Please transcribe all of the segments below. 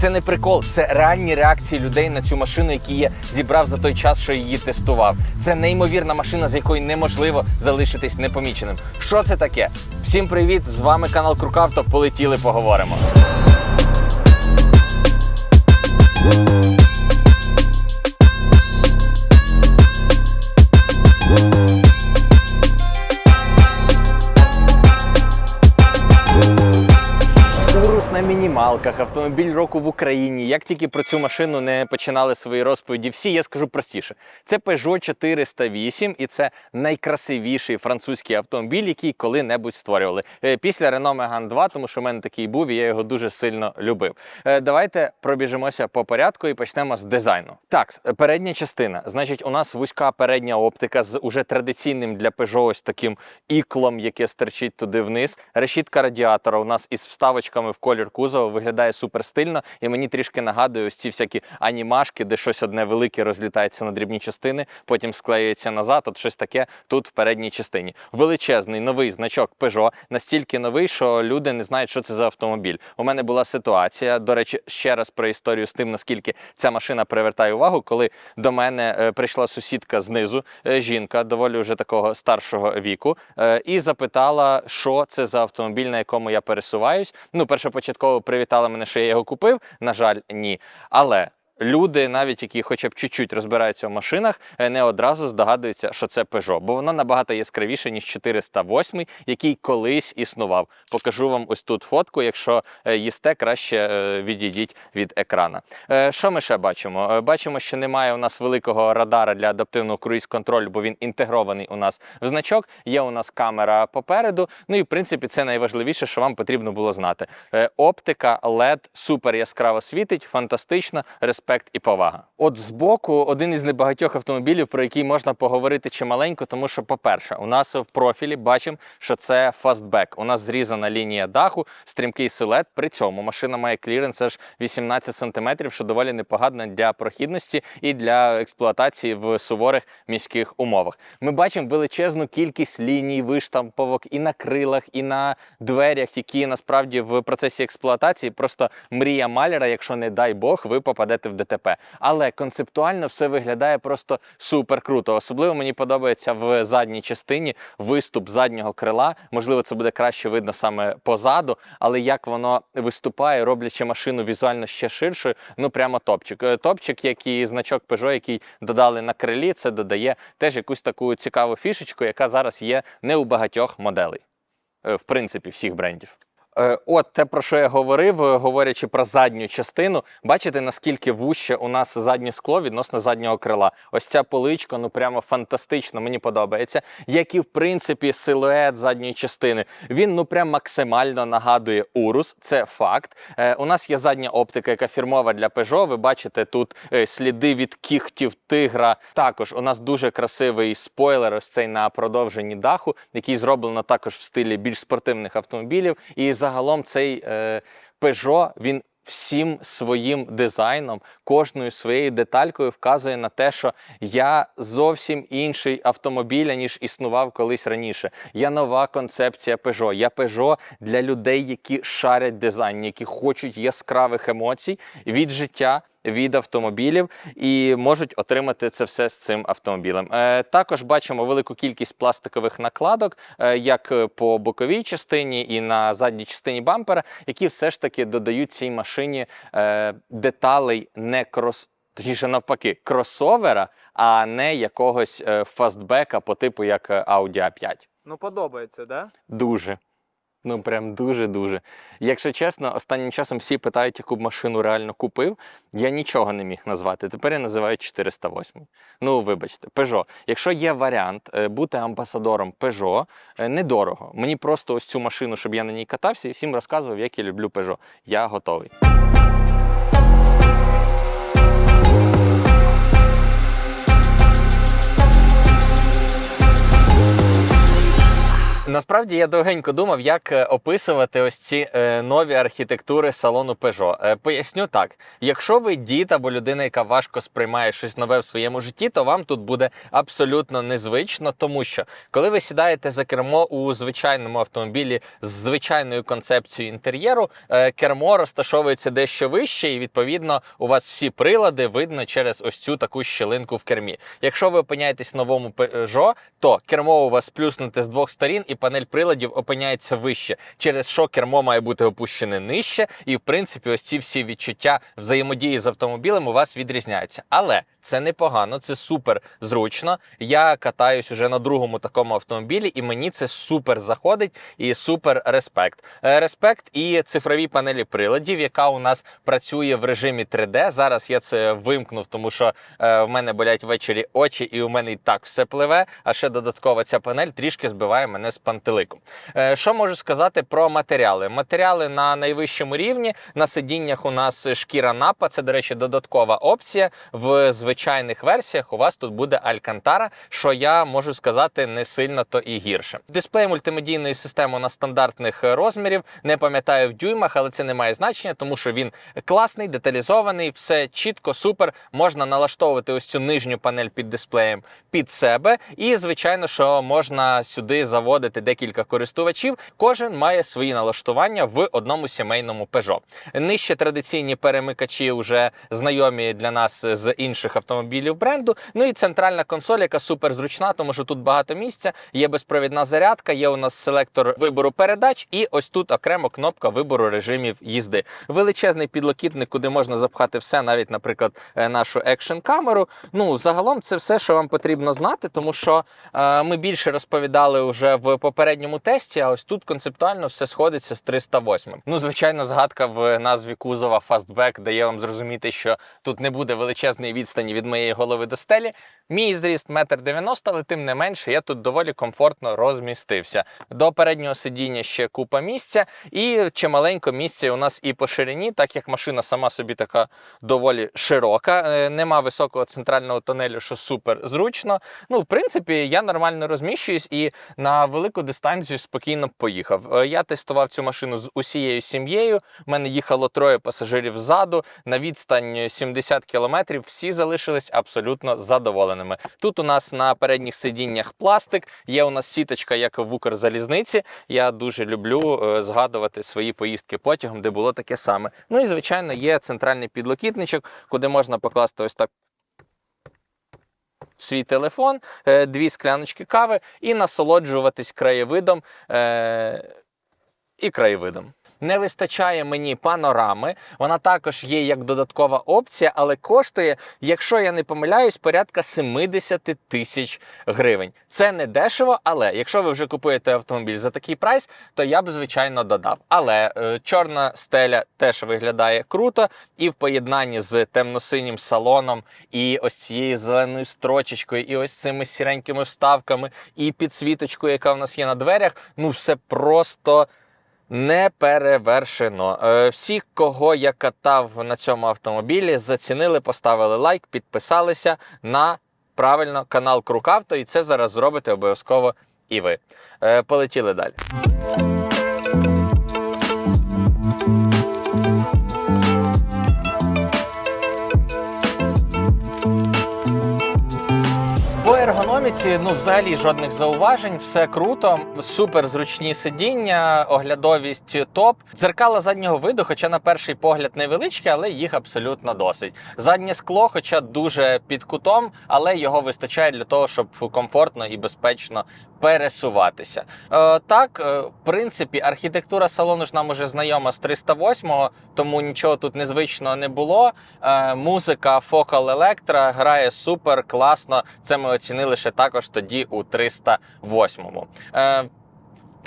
це не прикол, це реальні реакції людей на цю машину, які я зібрав за той час, що її тестував. Це неймовірна машина, з якої неможливо залишитись непоміченим. Що це таке? Всім привіт! З вами канал Крукавто. Полетіли, поговоримо. На автомобіль року в Україні. Як тільки про цю машину не починали свої розповіді всі, я скажу простіше. Це Peugeot 408 і це найкрасивіший французький автомобіль, який коли-небудь створювали. Е, Після Renault Megane 2, тому що в мене такий був, і я його дуже сильно любив. Е, Давайте пробіжимося по порядку і почнемо з дизайну. Так, е, передня частина. Значить, у нас вузька передня оптика з уже традиційним для Peugeot ось таким іклом, яке стерчить туди вниз. Решітка радіатора у нас із вставочками в колір кузова виглядає супер стильно, і мені трішки нагадує ось ці всякі анімашки, де щось одне велике розлітається на дрібні частини, потім склеюється назад. От щось таке тут в передній частині. Величезний новий значок Peugeot, настільки новий, що люди не знають, що це за автомобіль. У мене була ситуація. До речі, ще раз про історію з тим, наскільки ця машина привертає увагу, коли до мене е, прийшла сусідка знизу, е, жінка доволі вже такого старшого віку, е, і запитала, що це за автомобіль, на якому я пересуваюсь. Ну, першопочатково привітала мене, що я його купив. На жаль, ні. Але. Люди, навіть які хоча б чуть-чуть розбираються в машинах, е, не одразу здогадуються, що це Peugeot, бо воно набагато яскравіше, ніж 408, який колись існував. Покажу вам ось тут фотку. Якщо е, їсте, краще е, відійдіть від екрана. Що ми ще бачимо? Бачимо, що немає у нас великого радара для адаптивного круїз-контролю, бо він інтегрований у нас в значок. Є у нас камера попереду. Ну і в принципі це найважливіше, що вам потрібно було знати. Оптика LED супер яскраво світить, фантастично, респект і повага. От збоку один із небагатьох автомобілів, про який можна поговорити чималенько, тому що, по-перше, у нас в профілі бачимо, що це фастбек. У нас зрізана лінія даху, стрімкий силует. При цьому машина має кліренс аж 18 см, що доволі непогано для прохідності і для експлуатації в суворих міських умовах. Ми бачимо величезну кількість ліній, виштамповок і на крилах, і на дверях, які насправді в процесі експлуатації просто мрія маляра, якщо не дай Бог, ви попадете в ДТП. Але концептуально все виглядає просто супер круто. Особливо мені подобається в задній частині виступ заднього крила. Можливо, це буде краще видно саме позаду, але як воно виступає, роблячи машину візуально ще ширшою, ну прямо топчик. Е, Топчик, як і значок Peugeot, який додали на крилі, це додає теж якусь таку цікаву фішечку, яка зараз є не у багатьох моделей. Е, В принципі, всіх брендів. Е, От те, про що я говорив, е, говорячи про задню частину, бачите, наскільки вуще у нас заднє скло відносно заднього крила. Ось ця поличка, ну прямо фантастично, мені подобається. Як і в принципі силует задньої частини. Він ну прям максимально нагадує Урус, це факт. Е, у нас є задня оптика, яка фірмова для Peugeot. Ви бачите тут сліди від кігтів тигра. Також у нас дуже красивий спойлер, ось цей на продовженні даху, який зроблено також в стилі більш спортивних автомобілів. І загалом цей е, Peugeot, він всім своїм дизайном, кожною своєю деталькою вказує на те, що я зовсім інший автомобіль, ніж існував колись раніше. Я нова концепція Peugeot. Я Peugeot для людей, які шарять дизайн, які хочуть яскравих емоцій від життя. Від автомобілів і можуть отримати це все з цим автомобілем. Е, також бачимо велику кількість пластикових накладок, е, як по боковій частині і на задній частині бампера, які все ж таки додають цій машині е, деталей не крос. Точніше, навпаки, кросовера, а не якогось фастбека по типу як Audi A5. Ну, подобається, да? Дуже. Ну, прям дуже-дуже. Якщо чесно, останнім часом всі питають, яку б машину реально купив. Я нічого не міг назвати. Тепер я називаю 408. Ну, вибачте, Peugeot. Якщо є варіант е, бути амбасадором Peugeot, е, недорого. Мені просто ось цю машину, щоб я на ній катався і всім розказував, як я люблю Peugeot. Я готовий. Насправді я довгенько думав, як е, описувати ось ці е, нові архітектури салону Peugeot. Е, поясню так: якщо ви дід або людина, яка важко сприймає щось нове в своєму житті, то вам тут буде абсолютно незвично, тому що коли ви сідаєте за кермо у звичайному автомобілі з звичайною концепцією інтер'єру, кермо розташовується дещо вище, і відповідно у вас всі прилади видно через ось цю таку щілинку в кермі. Якщо ви опиняєтесь в новому Peugeot, то кермо у вас плюснуте з двох сторін, і панель приладів опиняється вище, через що кермо має бути опущене нижче, і в принципі, ось ці всі відчуття взаємодії з автомобілем у вас відрізняються. Але це непогано, це супер зручно. Я катаюсь уже на другому такому автомобілі, і мені це супер заходить і супер респект. Е, Респект і цифрові панелі приладів, яка у нас працює в режимі 3D. Зараз я це вимкнув, тому що е, в мене болять ввечері очі, і у мене і так все пливе. А ще додаткова ця панель трішки збиває мене з пантелику. Е, що можу сказати про матеріали? Матеріали на найвищому рівні. На сидіннях у нас шкіра напа. Це, до речі, додаткова опція. В звичайних версіях у вас тут буде Алькантара, що я можу сказати не сильно то і гірше. Дисплей мультимедійної системи на стандартних розмірів. Не пам'ятаю в дюймах, але це не має значення, тому що він класний, деталізований, все чітко, супер. Можна налаштовувати ось цю нижню панель під дисплеєм під себе. І, звичайно, що можна сюди заводити декілька користувачів. Кожен має свої налаштування в одному сімейному Peugeot. Нижче традиційні перемикачі вже знайомі для нас з інших автомобілів бренду. Ну і центральна консоль, яка супер зручна, тому що тут багато місця. Є безпровідна зарядка, є у нас селектор вибору передач, і ось тут окремо кнопка вибору режимів їзди. Величезний підлокітник, куди можна запхати все, навіть, наприклад, е, нашу екшн камеру. Ну загалом це все, що вам потрібно знати, тому що е, ми більше розповідали вже в попередньому тесті. А ось тут концептуально все сходиться з 308. Ну, звичайно, згадка в назві кузова Fastback дає вам зрозуміти, що тут не буде величезної відстані від моєї голови до стелі. Мій зріст 1,90 м, але тим не менше я тут доволі комфортно розмістився. До переднього сидіння ще купа місця, і чималенько місця у нас і по ширині, так як машина сама собі така доволі широка. Е, Нема високого центрального тунелю, що супер зручно. Ну, в принципі, я нормально розміщуюсь і на велику дистанцію спокійно поїхав. Е, Я тестував цю машину з усією сім'єю. У мене їхало троє пасажирів ззаду на відстань 70 кілометрів. Всі залишились абсолютно задоволеними. Тут у нас на передніх сидіннях пластик, є у нас сіточка, як в Укрзалізниці. Я дуже люблю е, згадувати свої поїздки потягом, де було таке саме. Ну і звичайно, є центральний підлокітничок, куди можна покласти ось так. Свій телефон, е, дві скляночки кави і насолоджуватись краєвидом е- і краєвидом. Не вистачає мені панорами. Вона також є як додаткова опція, але коштує, якщо я не помиляюсь, порядка 70 тисяч гривень. Це не дешево, але якщо ви вже купуєте автомобіль за такий прайс, то я б звичайно додав. Але е, чорна стеля теж виглядає круто, і в поєднанні з темно-синім салоном, і ось цією зеленою строчечкою, і ось цими сіренькими вставками, і підсвіточкою, яка в нас є на дверях, ну все просто. Не перевершено. Е, Всі, кого я катав на цьому автомобілі, зацінили, поставили лайк, підписалися на правильно канал Крукавто, і це зараз зробите обов'язково і ви. Е, Полетіли далі. Ергономіці, ну взагалі жодних зауважень, все круто, супер зручні сидіння, оглядовість топ. Дзеркала заднього виду, хоча на перший погляд невеличкі, але їх абсолютно досить. Заднє скло, хоча дуже під кутом, але його вистачає для того, щоб комфортно і безпечно пересуватися. Е, так, е, в принципі, архітектура салону ж нам уже знайома з 308-го, тому нічого тут незвичного не було. Е, музика Focal Electra грає супер класно. Це ми оцінили ще також тоді у 308-му. Е,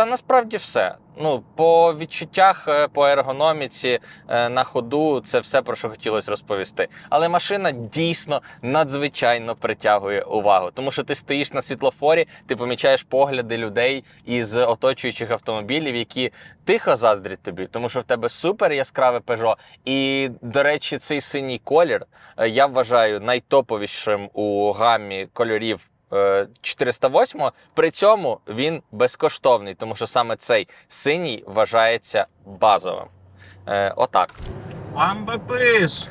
та насправді все. Ну, по відчуттях, е, по ергономіці е, на ходу, це все про що хотілося розповісти. Але машина дійсно надзвичайно притягує увагу, тому що ти стоїш на світлофорі, ти помічаєш погляди людей із оточуючих автомобілів, які тихо заздрять тобі, тому що в тебе супер яскраве Peugeot. І, до речі, цей синій колір е, я вважаю найтоповішим у гамі кольорів 408. При цьому він безкоштовний, тому що саме цей синій вважається базовим. Е, отак. Амбапис!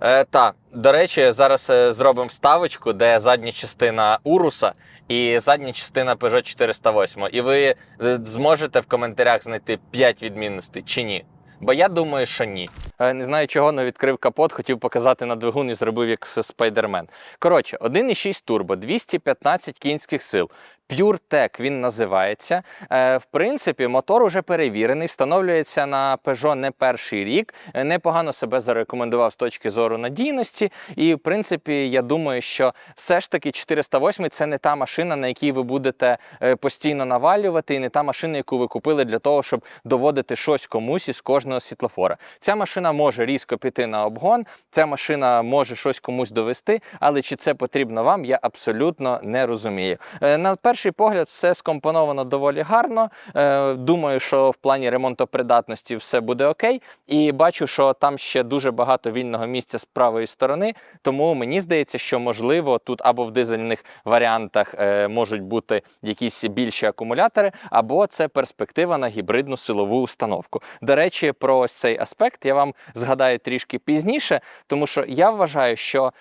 Е, та, до речі, зараз е, зробимо вставочку, де задня частина Уруса і задня частина Peugeot 408. І ви е, зможете в коментарях знайти 5 відмінностей чи ні. Бо я думаю, що ні. Е, Не знаю чого, але відкрив капот, хотів показати на двигун і зробив як спайдермен. Коротше, 1,6 турбо, 215 кінських сил. PureTech він називається. Е, в принципі, мотор уже перевірений, встановлюється на Peugeot не перший рік. Е, Непогано себе зарекомендував з точки зору надійності. І в принципі, я думаю, що все ж таки 408 це не та машина, на якій ви будете е, постійно навалювати, і не та машина, яку ви купили для того, щоб доводити щось комусь із кожного світлофора. Ця машина може різко піти на обгон, ця машина може щось комусь довести, але чи це потрібно вам, я абсолютно не розумію. На перший погляд, все скомпоновано доволі гарно. Е, Думаю, що в плані ремонтопридатності все буде окей. І бачу, що там ще дуже багато вільного місця з правої сторони. Тому мені здається, що можливо тут або в дизельних варіантах е, можуть бути якісь більші акумулятори, або це перспектива на гібридну силову установку. До речі, про ось цей аспект я вам згадаю трішки пізніше, тому що я вважаю, що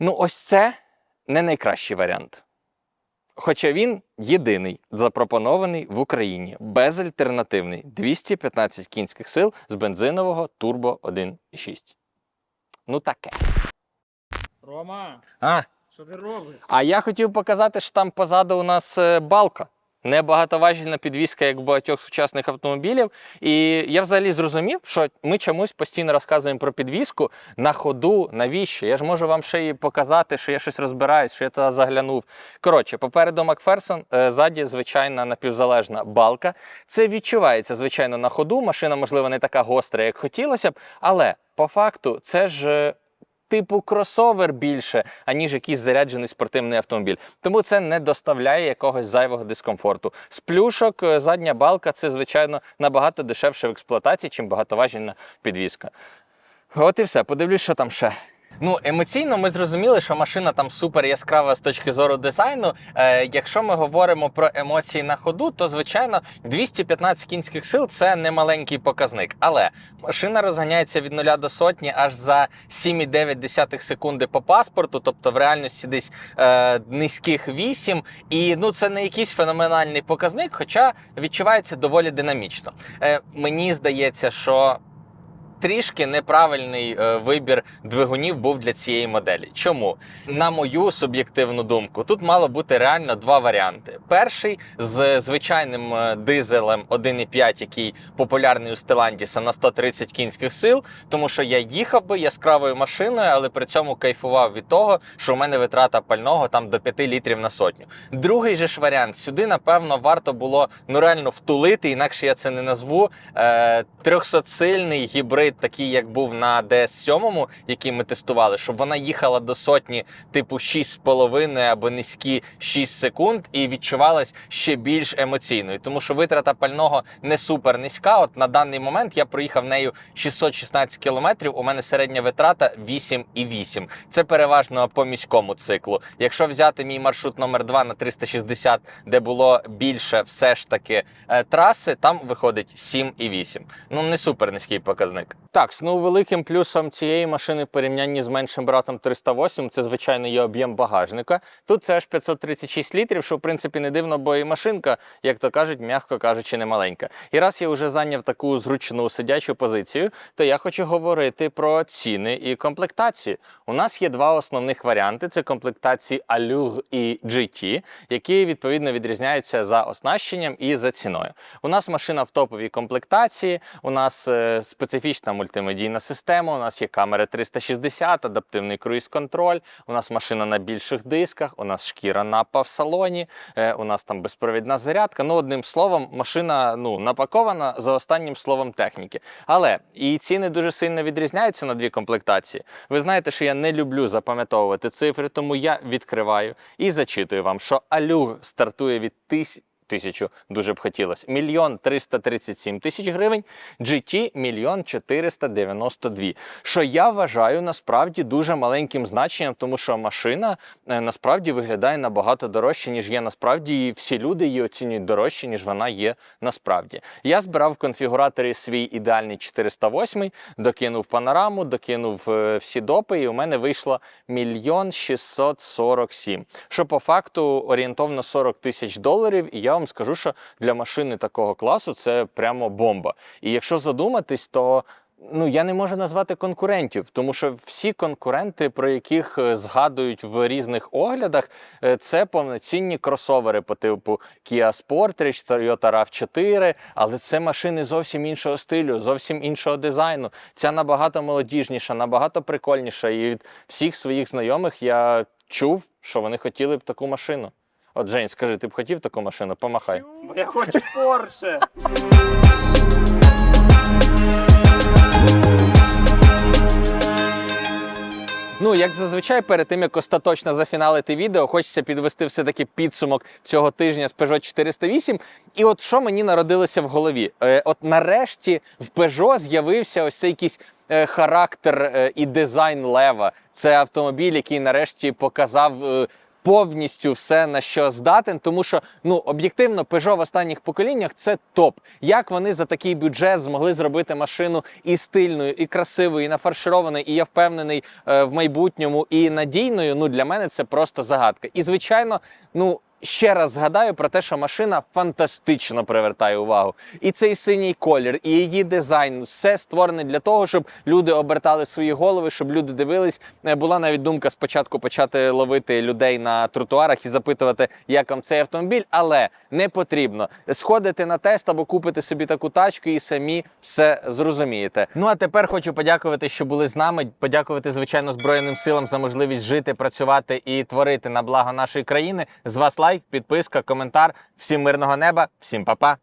ну ось це не найкращий варіант. Хоча він єдиний запропонований в Україні, безальтернативний 215 кінських сил з бензинового Turbo 1.6. Ну таке. Рома, А, що ти робиш? а я хотів показати, що там позаду у нас е, балка. Не багатоважільна підвізка, як в багатьох сучасних автомобілів. І я взагалі зрозумів, що ми чомусь постійно розказуємо про підвізку на ходу. Навіщо? Я ж можу вам ще і показати, що я щось розбираюсь, що я туди заглянув. Коротше, попереду Макферсон, е, ззаді звичайна напівзалежна балка. Це відчувається, звичайно, на ходу. Машина, можливо, не така гостра, як хотілося б, але по факту це ж. Типу кросовер більше, аніж якийсь заряджений спортивний автомобіль. Тому це не доставляє якогось зайвого дискомфорту. З плюшок е, задня балка це, звичайно, набагато дешевше в експлуатації, чим багатоважільна підвізка. От і все. Подивлюсь, що там ще. Ну, емоційно ми зрозуміли, що машина там супер яскрава з точки зору дизайну. Е, якщо ми говоримо про емоції на ходу, то звичайно 215 кінських сил це не маленький показник. Але машина розганяється від 0 до сотні аж за 7,9 секунди по паспорту, тобто в реальності десь е, низьких 8. І ну це не якийсь феноменальний показник, хоча відчувається доволі динамічно. Е, мені здається, що трішки неправильний е, вибір двигунів був для цієї моделі. Чому? На мою суб'єктивну думку, тут мало бути реально два варіанти. Перший з звичайним е, дизелем 1,5, який популярний у Стеландіса на 130 кінських сил, тому що я їхав би яскравою машиною, але при цьому кайфував від того, що у мене витрата пального там до 5 літрів на сотню. Другий же ж варіант сюди, напевно, варто було ну реально втулити, інакше я це не назву. Е, 300-сильний гібрид, такий як був на DS7, який ми тестували, щоб вона їхала до сотні, типу 6,5 або низькі 6 секунд, і відчувалась ще більш емоційною, тому що витрата пального не супер низька. От на даний момент я проїхав нею 616 кілометрів. У мене середня витрата 8,8. Це переважно по міському циклу. Якщо взяти мій маршрут номер 2 на 360, де було більше все ж таки е, траси, там виходить 7,8. Ну не супер низький показник. Так, ну великим плюсом цієї машини в порівнянні з меншим братом 308 це звичайно є об'єм багажника. Тут це аж 536 літрів, що в принципі не дивно, бо і машинка, як то кажуть, м'яко кажучи, не маленька. І раз я вже зайняв таку зручну сидячу позицію, то я хочу говорити про ціни і комплектації. У нас є два основних варіанти: це комплектації Allure і GT, які відповідно відрізняються за оснащенням і за ціною. У нас машина в топовій комплектації, у нас е, специфічна мультимедійна система, у нас є камери 360, адаптивний круїз-контроль, у нас машина на більших дисках, у нас шкіра напа в салоні, е, у нас там безпровідна зарядка. Ну, одним словом, машина ну, напакована за останнім словом техніки. Але і ціни дуже сильно відрізняються на дві комплектації. Ви знаєте, що я не люблю запам'ятовувати цифри, тому я відкриваю і зачитую вам, що Allure стартує від тис- тисячу дуже б хотілося. Мільйон 337 тисяч гривень, GT мільйон 492. Що я вважаю насправді дуже маленьким значенням, тому що машина е, насправді виглядає набагато дорожче, ніж є насправді, і всі люди її оцінюють дорожче, ніж вона є насправді. Я збирав в конфігураторі свій ідеальний 408, докинув панораму, докинув е, всі допи, і у мене вийшло мільйон 647, що по факту орієнтовно 40 тисяч доларів. І я вам скажу, що для машини такого класу це прямо бомба. І якщо задуматись, то Ну, я не можу назвати конкурентів, тому що всі конкуренти, про яких е, згадують в різних оглядах, е, це повноцінні кросовери по типу Kia Sportage, Toyota RAV4, але це машини зовсім іншого стилю, зовсім іншого дизайну. Ця набагато молодіжніша, набагато прикольніша. І від всіх своїх знайомих я чув, що вони хотіли б таку машину. От, Жень, скажи, ти б хотів таку машину? Помахай. Бо я хочу Порше. Ну, як зазвичай, перед тим як остаточно зафіналити відео, хочеться підвести все-таки підсумок цього тижня з Peugeot 408. І от що мені народилося в голові? Е, от нарешті в Peugeot з'явився ось цей якийсь е, характер е, і дизайн лева. Це автомобіль, який нарешті показав. Повністю все на що здатен, тому що ну об'єктивно Peugeot в останніх поколіннях це топ. Як вони за такий бюджет змогли зробити машину і стильною, і красивою, і нафаршированою, і я впевнений е, в майбутньому, і надійною. Ну для мене це просто загадка. І звичайно, ну. Ще раз згадаю про те, що машина фантастично привертає увагу. І цей синій колір, і її дизайн все створене для того, щоб люди обертали свої голови, щоб люди дивились. Е, Була навіть думка спочатку почати ловити людей на тротуарах і запитувати, як вам цей автомобіль, але не потрібно сходити на тест або купити собі таку тачку і самі все зрозумієте. Ну а тепер хочу подякувати, що були з нами. Подякувати звичайно Збройним силам за можливість жити, працювати і творити на благо нашої країни. З вас лайк, підписка, коментар. Всім мирного неба, всім па-па.